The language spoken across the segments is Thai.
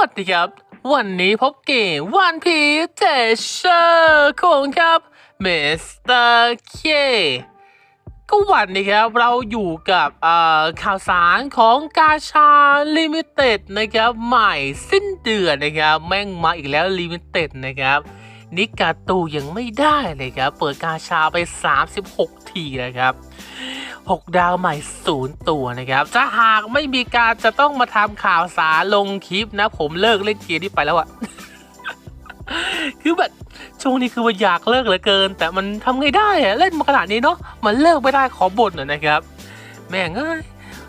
วัสดีครับ วันนี้พบเกมวันพีเจเชอร์ของครับเมสเตอร์เคก็วันนี้ครับเราอยู่กับข่าวสารของกาชาลิมิเต็ดนะครับใหม่สิ้นเดือนนะครับ แม่งมาอีกแล้วลิมิเต็ดนะครับ นิกาตูยังไม่ได้เลยครับ เปิดกาชาไป 36 ทีนะครับ 6 ดาวใหม่ศูนย์ตัวนะครับถ้าหากไม่มีการจะต้องมาทำข่าวสารลงคลิปนะ ผมเลิกเล่นเกมนี้ไปแล้วอะคือแบบช่วงนี้คือว่าอยากเลิกเหลือเกิน แต่มันทำไงได้อะเล่นมาขนาดนี้เนาะมันเลิกไม่ได้ขอบ่นหน่อยนะครับ แม่งเอ้ย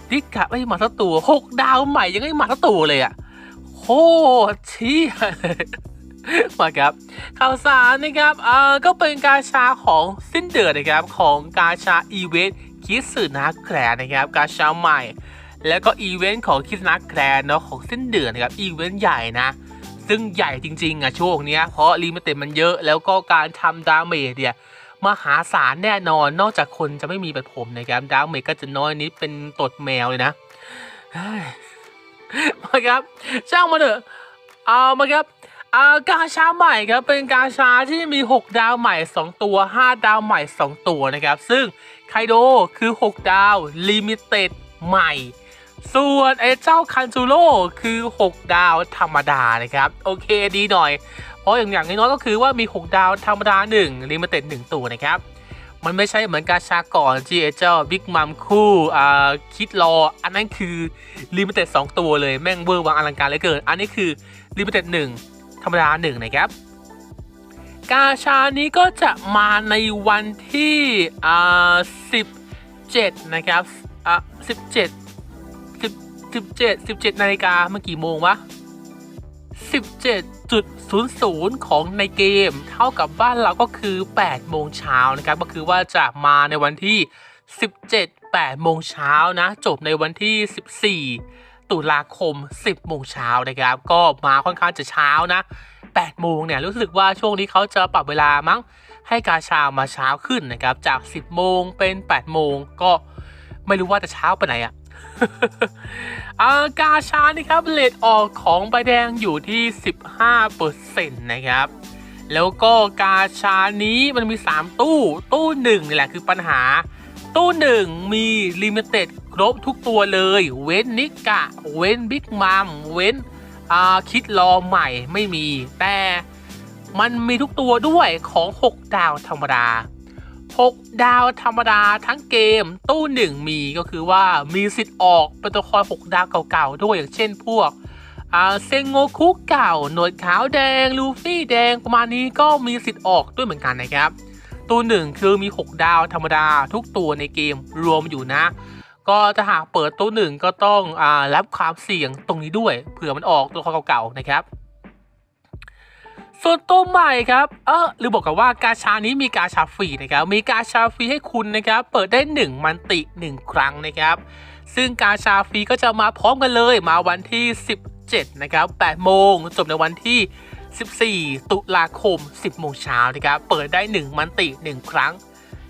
ดิกะไม่มาสักตัวหกดาวใหม่ยังไม่มาสักตัวเลยอะโคตรเชี่ยมาครับข่าวสารนะครับเอ่อก็เป็นกาชาของสิ้นเดือนนะครับของกาชาอีเวนต์ คิดสื่อนักแคร์นะครับการเช้าใหม่ แล้วก็อีเวนต์ของคิดนักแคร์เนาะของสิ้นเดือนนะครับอีเวนต์ใหญ่นะ ซึ่งใหญ่จริงๆอะช่วงเนี้ยเพราะลิมิเต็ดมันเยอะแล้วก็การทำดาเมจเนี่ยมหาศาลแน่นอนนอกจากคนจะไม่มีแบบผมนะครับดาเมจก็จะน้อยนิดเป็นตดแมวเลยนะมาครับช่างมาเถอะเอามาครับอากาชาใหม่ครับเป็นกาชาที่มี 6 ดาวใหม่ 2 ตัว 5 ดาวใหม่ 2 ตัวนะครับ ซึ่ง ไคโดคือ 6 ดาวลิมิเต็ดใหม่ ส่วนไอ้เจ้าคันจูโร่คือ 6 ดาวธรรมดานะครับ โอเคดีหน่อย เพราะอย่างอย่างน้อยก็คือว่ามี 6 ดาวธรรมดา1ลิมิเต็ด1ตัวนะครับ มันไม่ใช่เหมือนกาชาก่อนที่ไอ้เจ้าบิ๊กมัมคู่อ่าคิดรอ อันนั้นคือลิมิเต็ด2ตัวเลยแม่งเวอร์วังอลังการเหลือเกิน อันนี้คือลิมิเต็ด1ธรรมดาหนึ่งนะครับ กาชานี้ก็จะมาในวันที่อ่าสิบเจ็ดนะครับอะสิบเจ็ดสิบสิบเจ็ดสิบเจ็ดนาฬิกาเมื่อกี่โมงวะสิบเจ็ดจุดศูนย์ศูนย์ของในเกม เท่ากับบ้านเราก็คือ 8 โมงเช้านะครับ ก็คือว่าจะมาในวันที่ 17 8 โมงเช้านะ จบในวันที่ 14 ตุลาคม 10 โมงเช้านะครับ ก็มาค่อนข้างจะเช้านะ 8 โมงเนี่ยรู้สึกว่าช่วงนี้เขาจะปรับเวลามั้งให้กาชามาเช้าขึ้นนะครับ จาก 10 โมงเป็น 8 โมงก็ไม่รู้ว่าจะเช้าไปไหนอะอ่ากาชานี่ครับเลทออกของใบแดงอยู่ที่ 15%นะครับ แล้วก็กาชานี้มันมี 3 ตู้ ตู้หนึ่งนี่แหละคือปัญหา ตู้หนึ่งมีลิมิเต็ดครบทุกตัวเลย เว้นนิกะ เว้นบิ๊กมัมเว้น คิดรอใหม่ไม่มี แต่มันมีทุกตัวด้วยของ 6 ดาวธรรมดา 6 ดาวธรรมดาทั้งเกมตู้หนึ่งมีก็คือว่ามีสิทธิ์ออกเป็นตัวละคอย6ดาวเก่าๆด้วยอย่างเช่นพวกเซงโงคุเก่า หนวดขาวแดง ลูฟี่แดงประมาณนี้ก็มีสิทธิ์ออกด้วยเหมือนกันนะครับ ตัวหนึ่งคือมี 6 ดาวธรรมดาทุกตัวในเกมรวมอยู่นะ ก็ถ้าหากเปิดตัวหนึ่งก็ต้องอารับความเสี่ยงตรงนี้ด้วยเผื่อมันออกตัวละครเก่าๆนะครับส่วนตัวใหม่ครับ เออหรือบอกกันว่ากาชานี้มีกาชาฟรีนะครับ มีกาชาฟรีให้คุณนะครับ เปิดได้ 1 มันติ 1 ครั้งนะครับ ซึ่งกาชาฟรีก็จะมาพร้อมกันเลย มาวันที่ 17 นะครับ8โมงจบในวันที่ 14 ตุลาคม 10 โมงเช้านะครับ เปิดได้ 1 มันติ 1 ครั้ง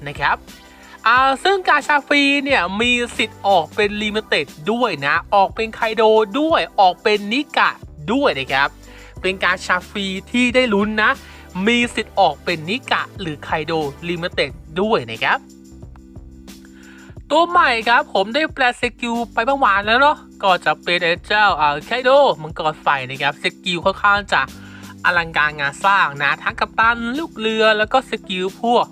นะครับ อ่าซึ่งกาชาฟรีเนี่ยมีสิทธิ์ออกเป็นลิมิเต็ดด้วยนะ ออกเป็นไคโดด้วยออกเป็นนิกะด้วยนะครับ เป็นกาชาฟรีที่ได้ลุ้นนะ มีสิทธิ์ออกเป็นนิกะหรือไคโดลิมิเต็ดด้วยนะครับ ตัวใหม่ครับผมได้แปลสกิลไปเมื่อวานแล้วเนาะก็จะเป็นไอ้เจ้าอ่าไคโดมังกรไฟนะครับสกิลค่อนข้างจะอลังการงานสร้างนะทั้งกัปตันลูกเรือแล้วก็สกิลพวก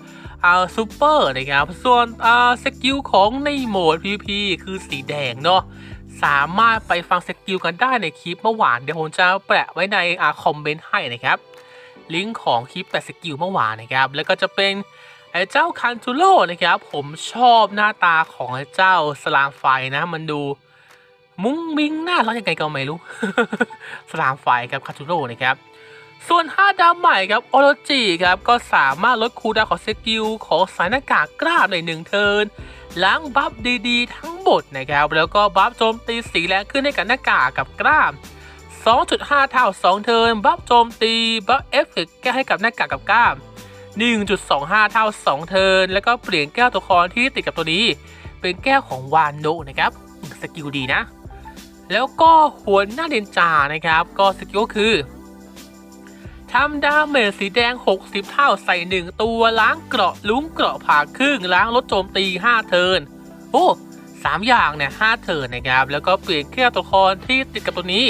อ่าซูเปอร์นะครับ ส่วนอ่าสกิลของในโหมด PVP คือสีแดงเนาะสามารถไปฟังสกิลกันได้ในคลิปเมื่อวานเดี๋ยวผมจะแปะไว้ในอ่าคอมเมนต์ให้นะครับ ลิงก์ของคลิปแปะสกิลเมื่อวานนะครับ แล้วก็จะเป็นไอ้เจ้าคันจูโร่นะครับ ผมชอบหน้าตาของไอ้เจ้าสลามไฟนะ มันดูมุ้งมิ้งน่ารักยังไงก็ไม่รู้ สลามไฟครับคันจูโร่นะครับ ส่วน 5 ดาวใหม่ครับโอโรจิครับก็สามารถลดคูลดาวของสกิลของสายหน้ากากกล้ามในหนึ่งเทิร์นล้างบัฟดีๆ ทั้งหมดนะครับ แล้วก็บัฟโจมตีสีแรงขึ้นให้กับหน้ากากกับกล้าม 2.5 เท่า 2 เทิร์นบัฟโจมตีบัฟเอฟเฟกต์แก้ให้กับหน้ากากกับกล้าม 1.25 เท่า 2 เทิร์นแล้วก็เปลี่ยนแก้วตัวละครที่ติดกับตัวนี้ เป็นแก้วของวานโนนะครับสกิลดีนะ แล้วก็หัวหน้าเดนจานะครับ ก็สกิลคือ ทำดาเมจสีแดง 60 เท่าใส่ 1 ตัวล้างเกราะลุ้งเกราะผ่าครึ่งล้างลดโจมตี 5 เทิร์นโอ้สามอย่างเนี่ย5เทิร์นนะครับ แล้วก็เปลี่ยนแก้วตัวละครที่ติดกับตัวนี้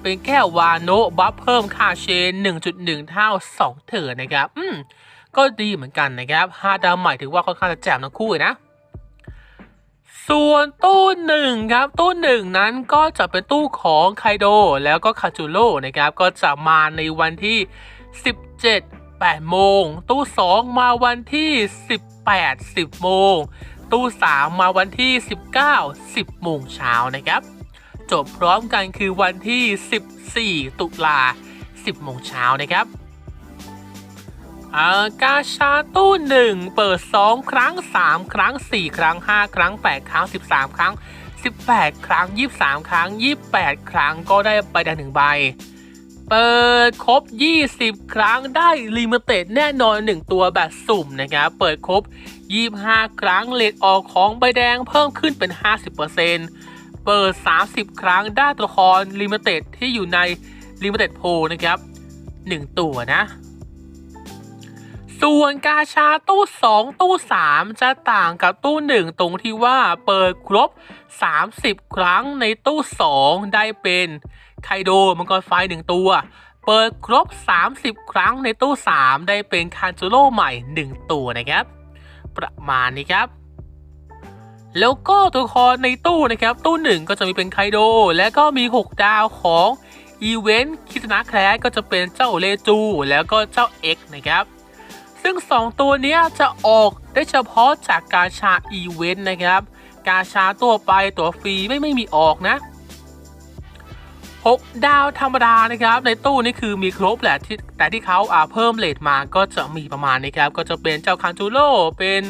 เป็นแก้ววาโนบัฟเพิ่มค่าเชน 1.1 เท่า 2 เทิร์นนะครับ อืมก็ดีเหมือนกันนะครับ5ดาวใหม่ถือว่าค่อนข้างจะแจ่มทั้งคู่นะ ส่วนตู้หนึ่งครับตู้หนึ่งนั้นก็จะเป็นตู้ของไคโดแล้วก็คาจูโร่นะครับก็จะมาในวันที่ 17 8โมง ตู้ 2 มาวันที่ 18 10โมง ตู้ 3 มาวันที่ 19 10โมงเช้านะครับ จบพร้อมกันคือวันที่ 14 ตุลา 10โมงเช้านะครับ อากาชาตู้หนึ่งเปิด2ครั้ง3ครั้ง4ครั้ง5ครั้ง8ครั้ง13ครั้ง18ครั้ง23ครั้ง28ครั้งก็ได้ใบแดงหนึ่งใบ เปิดครบ 20 ครั้งได้ลิมิเต็ดแน่นอน 1 ตัวแบบสุ่มนะครับเปิดครบ 25 ครั้งเลทออกของใบแดงเพิ่มขึ้นเป็น 50%เปิด 30 ครั้งได้ตัวละครลิมิเต็ดที่อยู่ในลิมิเต็ดโพนะครับ 1 ตัวนะ ส่วนกาชาตู้ 2 ตู้ 3 จะต่างกับตู้ 1 ตรงที่ว่าเปิดครบ 30 ครั้งในตู้ 2 ได้เป็นไคโดมังกรไฟ1ตัว เปิดครบ 30 ครั้งในตู้ 3 ได้เป็นคานจูโร่ใหม่ 1 ตัวนะครับ ประมาณนี้ครับแล้วก็ตัวละครในตู้นะครับ ตู้ 1 ก็จะมีเป็นไคโด และก็มี 6 ดาวของอีเวนต์คิสนาแคลสก็จะเป็นเจ้าเลจู แล้วก็เจ้า X นะครับ ซึ่ง 2 ตัวนี้จะออกได้เฉพาะจากกาชาอีเวนต์นะครับ กาชาตัวไปตัวฟรีไม่ไม่มีออกนะ 6 ดาวธรรมดานะครับ ในตู้นี่คือมีครบแหละที่แต่ที่เขาอ่าเพิ่มเลทมาก็จะมีประมาณนี้ครับ ก็จะเป็นเจ้าคันจูโร่เป็น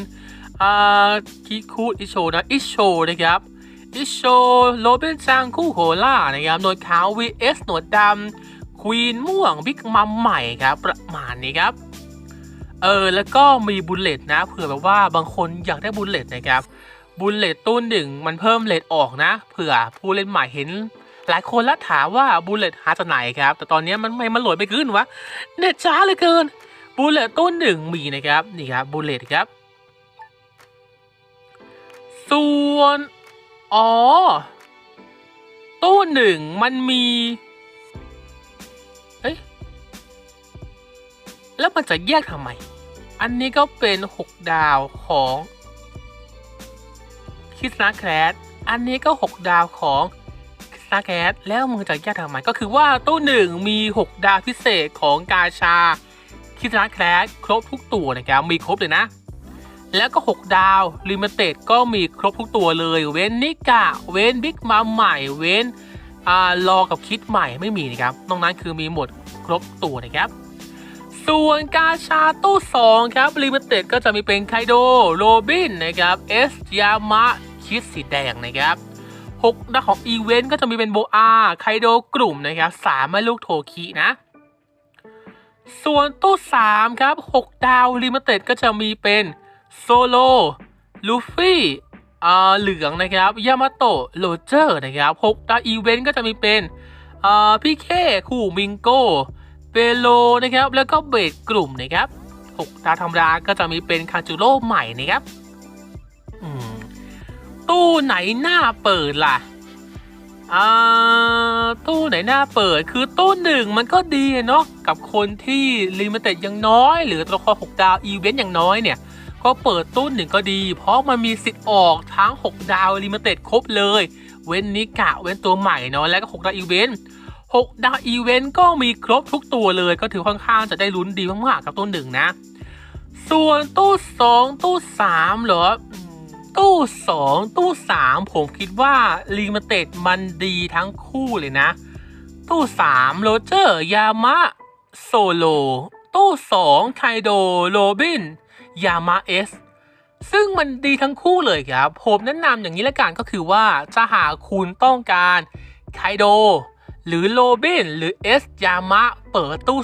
อ่าคิคูอิโชนะอิโชนะครับอิโชโรเบนจังคู่โคล่านะครับหนวดขาว vs หนวดดำควีนม่วงบิ๊กมัมใหม่ครับประมาณนี้ครับ เออแล้วก็มีบุลเลตนะเผื่อแบบว่าบางคนอยากได้บุลเลตนะครับบุลเลตตู้หนึ่งมันเพิ่มเลทออกนะเผื่อผู้เล่นใหม่เห็น หลายคนล้วถามว่าบุลเลตหาจากไหนครับ แต่ตอนนี้มันไม่มันโหลดไม่ขึ้นวะเน็ตช้าเหลือเกินบุลเลตตู้หนึ่งมีนะครับนี่ครับบุลเลตครับ ส่วนอ๋อตู้หนึ่งมันมี แล้วมันจะแยกทำไม อันนี้ก็เป็น 6 ดาวของคิสนาแคสอันนี้ก็ 6 ดาวของคิสนาแคสแล้วมึงจะแยกทำไม ก็คือว่าตู้หนึ่งมี 6 ดาวพิเศษของกาชาคิสนาแคสครบทุกตัวนะครับ มีครบเลยนะ แล้วก็ 6 ดาวลิมิเต็ดก็มีครบทุกตัวเลย เว้นนิกะ เว้นบิ๊กมาใหม่ เว้นอ่ารอกับคิดใหม่ไม่มีนะครับนอกนั้นคือมีหมดครบตัวนะครับ ส่วนกาชาตู้2ครับลิมิเต็ดก็จะมีเป็นไคโดโรบินนะครับเอสยามะคิดสีแดงนะครับ6ดาวของอีเวนต์ก็จะมีเป็นโบอาไคโดกลุ่มนะครับสามแม่ลูกโทคินะ ส่วนตู้ 3 ครับ 6 ดาวลิมิเต็ดก็จะมีเป็นโซโลลูฟี่อ่าเหลืองนะครับยามาโตะโรเจอร์นะครับ6ดาวอีเวนต์ก็จะมีเป็นอ่าพี่เคคู่มิงโก เปโลนะครับ แล้วก็เบสกลุ่มนะครับ 6 ดาวธรรมดาก็จะมีเป็นคาจูโร่ใหม่นะครับตู้ไหนหน้าเปิดล่ะอ่าตู้ไหนหน้าเปิดคือตู้หนึ่งมันก็ดีเนาะกับคนที่ลิมิเต็ดยังน้อย หรือตัวละคร6ดาวอีเวนต์อย่างน้อยเนี่ย ก็เปิดตู้หนึ่งก็ดี เพราะมันมีสิทธิ์ออกทั้ง 6 ดาวลิมิเต็ดครบเลย เว้นนิกะเว้นตัวใหม่เนาะแล้วก็ 6 ดาวอีเวนต์ 6 ดาวอีเวนต์ก็มีครบทุกตัวเลยก็ถือค่อนข้างจะได้ลุ้นดีมากๆกับตู้หนึ่งนะ ส่วนตู้ 2 ตู้ 3 เหรอ ตู้ 2 ตู้ 3 ผมคิดว่าลิมิเต็ดมันดีทั้งคู่เลยนะ ตู้ 3 โรเจอร์ ยามะ โซโล ตู้ 2 ไคโด โรบิน ยามาเอสซึ่งมันดีทั้งคู่เลยครับ ผมแนะนำอย่างนี้ละกันก็คือว่า จะหาคุณต้องการไคโด หรือโรบิน หรือเอสยามะเปิดตู้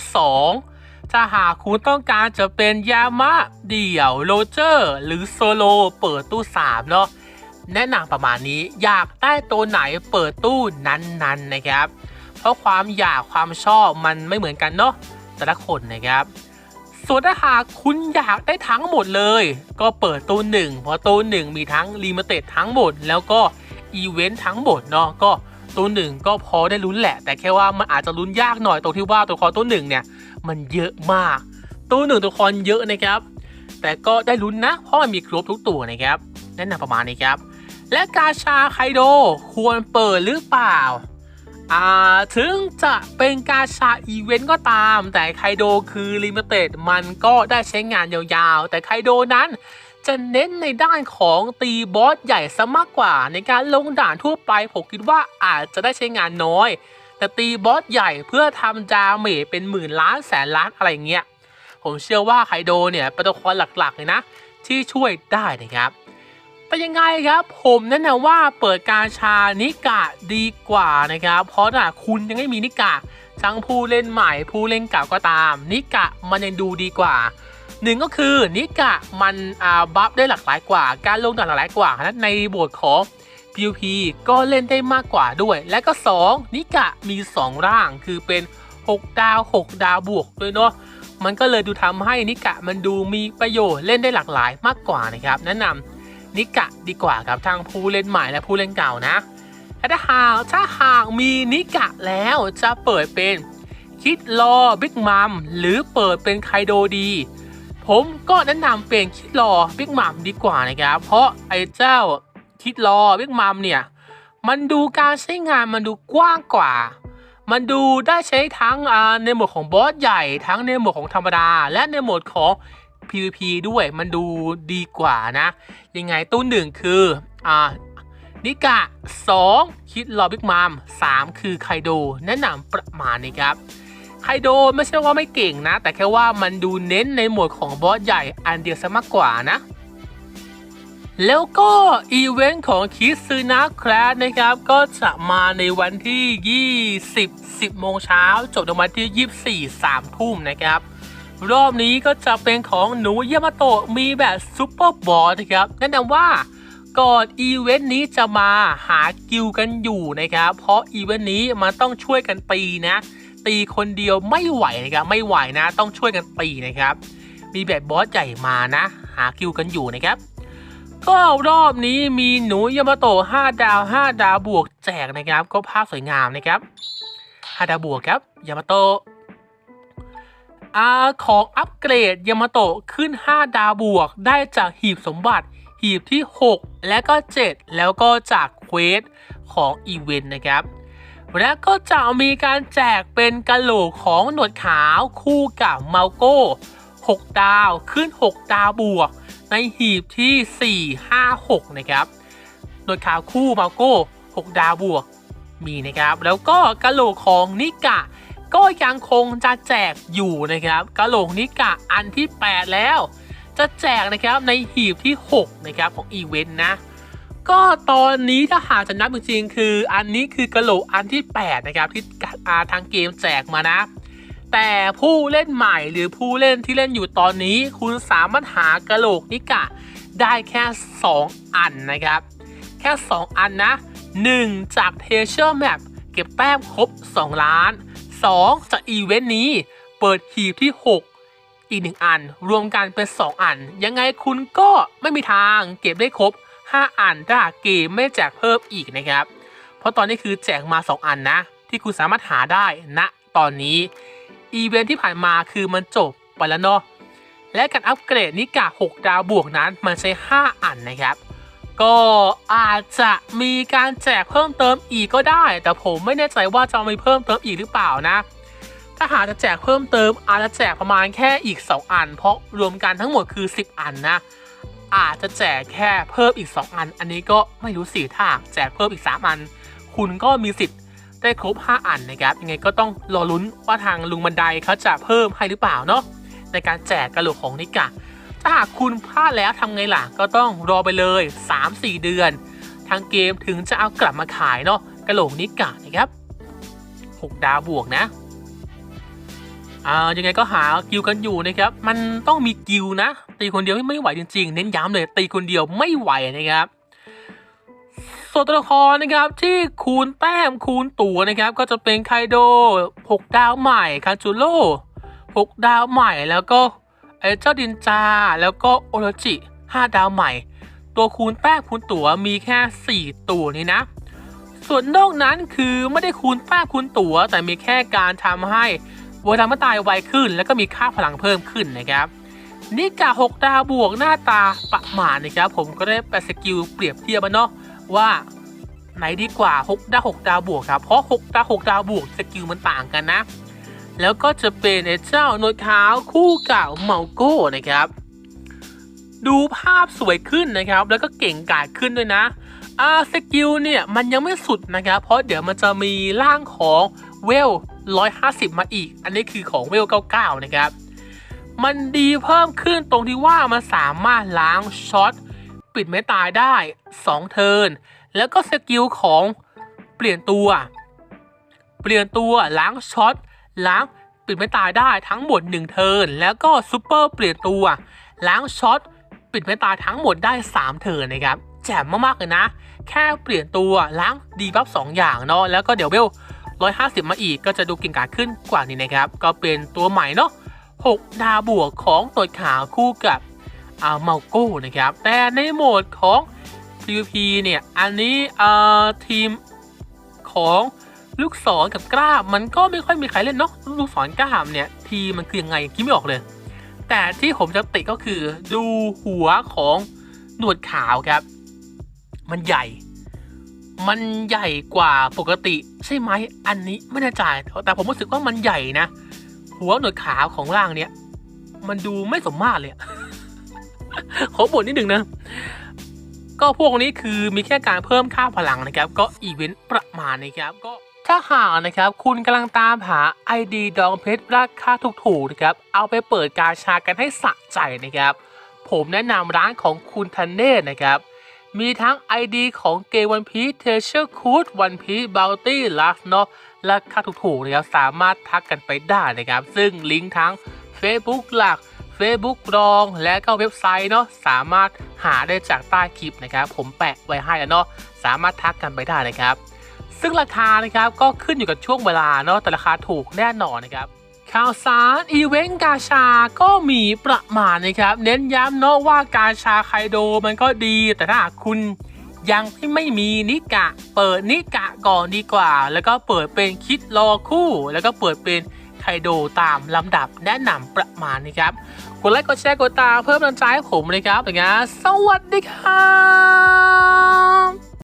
2 ถ้าหากคุณต้องการจะเป็นยามะเดี่ยวโรเจอร์ หรือโซโลเปิดตู้ 3 เนาะแนะนำประมาณนี้อยากได้ตัวไหนเปิดตู้นั้นๆนะครับ เพราะความอยากความชอบมันไม่เหมือนกันเนาะแต่ละคนนะครับส่วนถ้าหากคุณอยากได้ทั้งหมดเลย ก็เปิดตู้หนึ่งเพราะตู้หนึ่งมีทั้งลิมิเต็ดทั้งหมด แล้วก็อีเวนต์ทั้งหมดเนาะก็ ตู้หนึ่งก็พอได้ลุ้นแหละ แต่แค่ว่ามันอาจจะลุ้นยากหน่อยตรงที่ว่าตัวละครตู้หนึ่งเนี่ยมันเยอะมากตู้หนึ่งตัวละครเยอะนะครับ แต่ก็ได้ลุ้นนะ เพราะมันมีครบทุกตัวนะครับแนะนำประมาณนี้ครับ และกาชาไคโดควรเปิดหรือเปล่าอ่าถึงจะเป็นกาชาอีเวนต์ก็ตาม แต่ไคโดคือลิมิเต็ดมันก็ได้ใช้งานยาวๆ แต่ไคโดนั้น จะเน้นในด้านของตีบอสใหญ่ซะมากกว่า ในการลงด่านทั่วไปผมคิดว่าอาจจะได้ใช้งานน้อย แต่ตีบอสใหญ่เพื่อทำดาเมจเป็นหมื่นล้านแสนล้านอะไรเงี้ยผมเชื่อว่าไคโดเนี่ยเป็นตัวละครหลักๆเลยนะ ที่ช่วยได้นะครับแต่ยังไงครับผมแนะนำว่าเปิดการชานิกะดีกว่านะครับ เพราะถ้าคุณยังไม่มีนิกะทั้งผู้เล่นใหม่ผู้เล่นเก่าก็ตาม นิกะมันยังดูดีกว่า หนึ่งก็คือนิกะมันอาบัฟได้หลากหลายกว่า การลงด่านหลากหลายกว่าและในบทของ PVP ก็เล่นได้มากกว่าด้วย และก็ 2 นิกะมี 2 ร่างคือเป็น 6 ดาว 6 ดาวบวกด้วยเนาะมันก็เลยดูทำให้นิกะมันดูมีประโยชน์เล่นได้หลากหลายมากกว่านะครับ แนะนำนิกะดีกว่าครับทางผู้เล่นใหม่และผู้เล่นเก่านะและถ้าหากถ้าหากมีนิกะแล้วจะเปิดเป็นคิดรอบิ๊กมัมหรือเปิดเป็นไคโดดี ผมก็แนะนำเป็นคิดรอบิ๊กมัมดีกว่านะครับ เพราะไอ้เจ้าคิดรอบิ๊กมัมเนี่ย มันดูการใช้งานมันดูกว้างกว่า มันดูได้ใช้ทั้งในโหมดของบอสใหญ่ทั้งในโหมดของธรรมดา และในโหมดของ PVP ด้วยมันดูดีกว่านะ ยังไงตู้หนึ่งคืออ่านิกะ 2 คิดรอบิ๊กมาม3คือไคโดแนะนำประมาณนี้ครับ ไคโดไม่ใช่ว่าไม่เก่งนะ แต่แค่ว่ามันดูเน้นในหมวดของบอสใหญ่อันเดียวซะมากกว่านะ แล้วก็ อีเวนต์ของคิซึนะแคลสนะครับ ก็จะมาในวันที่ 20 10โมงเช้า จบในวันที่ 24 3 ทุ่มนะครับ รอบนี้ก็จะเป็นของหนูยามาโตะมีแบบซูเปอร์บอสนะครับแนะนำว่าก่อนอีเวนต์นี้จะมาหากิลกันอยู่นะครับ เพราะอีเวนต์นี้มันต้องช่วยกันตีนะ ตีคนเดียวไม่ไหวนะครับไม่ไหวนะ ต้องช่วยกันตีนะครับ มีแบบบอสใหญ่มานะ หากิลกันอยู่นะครับ ก็รอบนี้มีหนูยามาโตะ5ดาว 5 ดาวบวกแจกนะครับ ก็ภาพสวยงามนะครับ5ดาวบวกครับยามาโตะอาของอัปเกรดยามาโตะขึ้น 5 ดาวบวกได้จากหีบสมบัติ หีบที่ 6 และก็ 7 แล้วก็จากเควสของอีเวนต์นะครับ และก็จะมีการแจกเป็นกะโหลกของหนวดขาวคู่กับเมาโก้ 6 ดาวขึ้น 6 ดาวบวก ในหีบที่ 4 5 6 นะครับ หนวดขาวคู่เมาโก้ 6 ดาวบวกมีนะครับ แล้วก็กะโหลกของนิกะ ก็ยังคงจะแจกอยู่นะครับกะโหลกนิกะอันที่ 8 แล้ว จะแจกนะครับในหีบที่ 6 นะครับของอีเวนต์นะ ก็ตอนนี้ถ้าหากจะนับจริงๆคือ อันนี้คือกระโหลกอันที่ 8 นะครับ ที่อาทางเกมแจกมานะ แต่ผู้เล่นใหม่หรือผู้เล่นที่เล่นอยู่ตอนนี้ คุณสามารถหากระโหลกนิกะได้แค่ 2 อันนะครับ แค่ 2 อันนะ 1 จากเทเชอร์แมปเก็บแต้มครบ 2 ล้าน 2 จากอีเวนต์นี้เปิดหีบที่ 6 อีก 1 อัน รวมกันเป็น 2 อัน ยังไงคุณก็ไม่มีทางเก็บได้ครบ 5อันถ้าหากเกมไม่แจกเพิ่มอีกนะครับ เพราะตอนนี้คือแจกมา 2 อันนะ ที่คุณสามารถหาได้ณนะตอนนี้ อีเวนท์ที่ผ่านมาคือมันจบไปแล้วเนาะ และการอัปเกรดนิกะ6ดาวบวกนั้นมันใช้ 5 อันนะครับ ก็อาจจะมีการแจกเพิ่มเติมอีกก็ได้ แต่ผมไม่แน่ใจว่าจะมีเพิ่มเติมอีกหรือเปล่านะถ้าหากจะแจกเพิ่มเติมอาจจะแจกประมาณแค่อีก 2 อัน เพราะรวมกันทั้งหมดคือ 10 อันนะ อาจจะแจกแค่เพิ่มอีก 2 อัน อันนี้ก็ไม่รู้สิถ้าแจกเพิ่มอีก 3 อัน คุณก็มีสิทธิ์ได้ครบ 5 อันนะครับยังไงก็ต้องรอลุ้นว่าทางลุงบันไดเขาจะเพิ่มให้หรือเปล่าเนาะในการแจกกระโหลกของนิกะถ้าหากคุณพลาดแล้วทำไงล่ะ ก็ต้องรอไปเลย 3-4 เดือน ทางเกมถึงจะเอากลับมาขายเนาะกระโหลกนิกะนะครับ 6 ดาวบวกนะ อ่ายังไงก็หากิลกันอยู่นะครับ มันต้องมีกิลนะ ตีคนเดียวไม่ไหวจริงๆ เน้นย้ำเลยตีคนเดียวไม่ไหวนะครับส่วนตัวละครนะครับที่คูณแต้มคูณตั๋วนะครับ ก็จะเป็นไคโด 6 ดาวใหม่คาจูโร่6ดาวใหม่แล้วก็ไอ้เจ้าดินจา แล้วก็โอโรจิ 5 ดาวใหม่ ตัวคูณแต้มคูณตั๋วมีแค่ 4 ตัวนี้นะ ส่วนนอกนั้นคือไม่ได้คูณแต้มคูณตั๋วแต่มีแค่การทำให้ เวลามาตายไวขึ้น แล้วก็มีค่าพลังเพิ่มขึ้นนะครับนี่กะ6ดาวบวกหน้าตาประมาณนะครับผมก็ได้ไปสกิลเปรียบเทียบมาเนาะว่าไหนดีกว่า6ดาว6ดาวบวกครับเพราะ6ดาว6ดาวบวกสกิลมันต่างกันนะ แล้วก็จะเป็นไอ้เจ้าหนวดขาวคู่กับเมาโก้นะครับ ดูภาพสวยขึ้นนะครับ แล้วก็เก่งกาจขึ้นด้วยนะอ่าสกิลเนี่ยมันยังไม่สุดนะครับ เพราะเดี๋ยวมันจะมีร่างของ เวล 150 มาอีก อันนี้คือของเวล 99 นะครับ มันดีเพิ่มขึ้นตรงที่ว่ามันสามารถล้างช็อตปิดไม่ตายได้ 2 เทิร์น แล้วก็สกิลของเปลี่ยนตัว เปลี่ยนตัวล้างช็อตล้างปิดไม่ตายได้ทั้งหมด 1 เทิร์น แล้วก็ซูเปอร์เปลี่ยนตัวล้างช็อตปิดไม่ตายทั้งหมดได้ 3 เทิร์นนะครับแจ่มมากๆเลยนะ แค่เปลี่ยนตัวล้างดีบัฟสองอย่างเนาะแล้วก็เดี๋ยวเวล 150 มาอีกก็จะดูเก่งกาจขึ้นกว่านี้นะครับ ก็เป็นตัวใหม่เนาะ6 ดาวบวกของตัวขาวคู่กับอาเมาโก้นะครับ แต่ในโหมดของ PVP เนี่ย อันนี้อ่าทีมของลูกศรกับกล้ามมันก็ไม่ค่อยมีใครเล่นเนาะลูกศรกล้ามเนี่ย ทีมมันคือยังไงคิดไม่ออกเลย แต่ที่ผมจะติก็คือดูหัวของหนวดขาวครับ มันใหญ่ มันใหญ่กว่าปกติใช่ไหมอันนี้ไม่แน่ใจแต่ผมรู้สึกว่ามันใหญ่นะ หัวหนวดขาของร่างเนี้ยมันดูไม่สมมาตรเลยขอบ่นนิดหนึ่งนะ ก็พวกนี้คือมีแค่การเพิ่มค่าพลังนะครับ ก็อีเวนต์ประมาณนะครับก็ถ้าหากนะครับ คุณกำลังตามหา ID ดองเพชรราคาถูกๆนะครับ เอาไปเปิดกาชากันให้สะใจนะครับ ผมแนะนำร้านของคุณทันเนตนะครับ มีทั้ง ID ของเกมวันพีเทเชอร์คูดวันพีบ o ลตี้ลักเนาะราคาถูกๆนะครับสามารถทักกันไปได้นะครับ ซึ่งลิงก์ทั้ง Facebook หลัก Facebook รองและก็เว็บไซต์เนาะสามารถหาได้จากใต้คลิปนะครับ ผมแปะไว้ให้แล้วเนาะสามารถทักกันไปได้นะครับ ซึ่งราคานะครับก็ขึ้นอยู่กับช่วงเวลาเนาะแต่ราคาถูกแน่นอนนะครับ ข่าวสารอีเวนต์กาชาก็มีประมาณนะครับ เน้นย้ำเนาะว่ากาชาไคโดมันก็ดี แต่ถ้าคุณยังไม่มีนิกะ เปิดนิกะก่อนดีกว่า แล้วก็เปิดเป็นคิดรอคู่ แล้วก็เปิดเป็นไคโดตามลำดับแนะนำประมาณนี้ครับ กดไลค์กดแชร์กดตามเพิ่มกำลังใจให้ผมเลยครับอย่างงี้สวัสดีครับ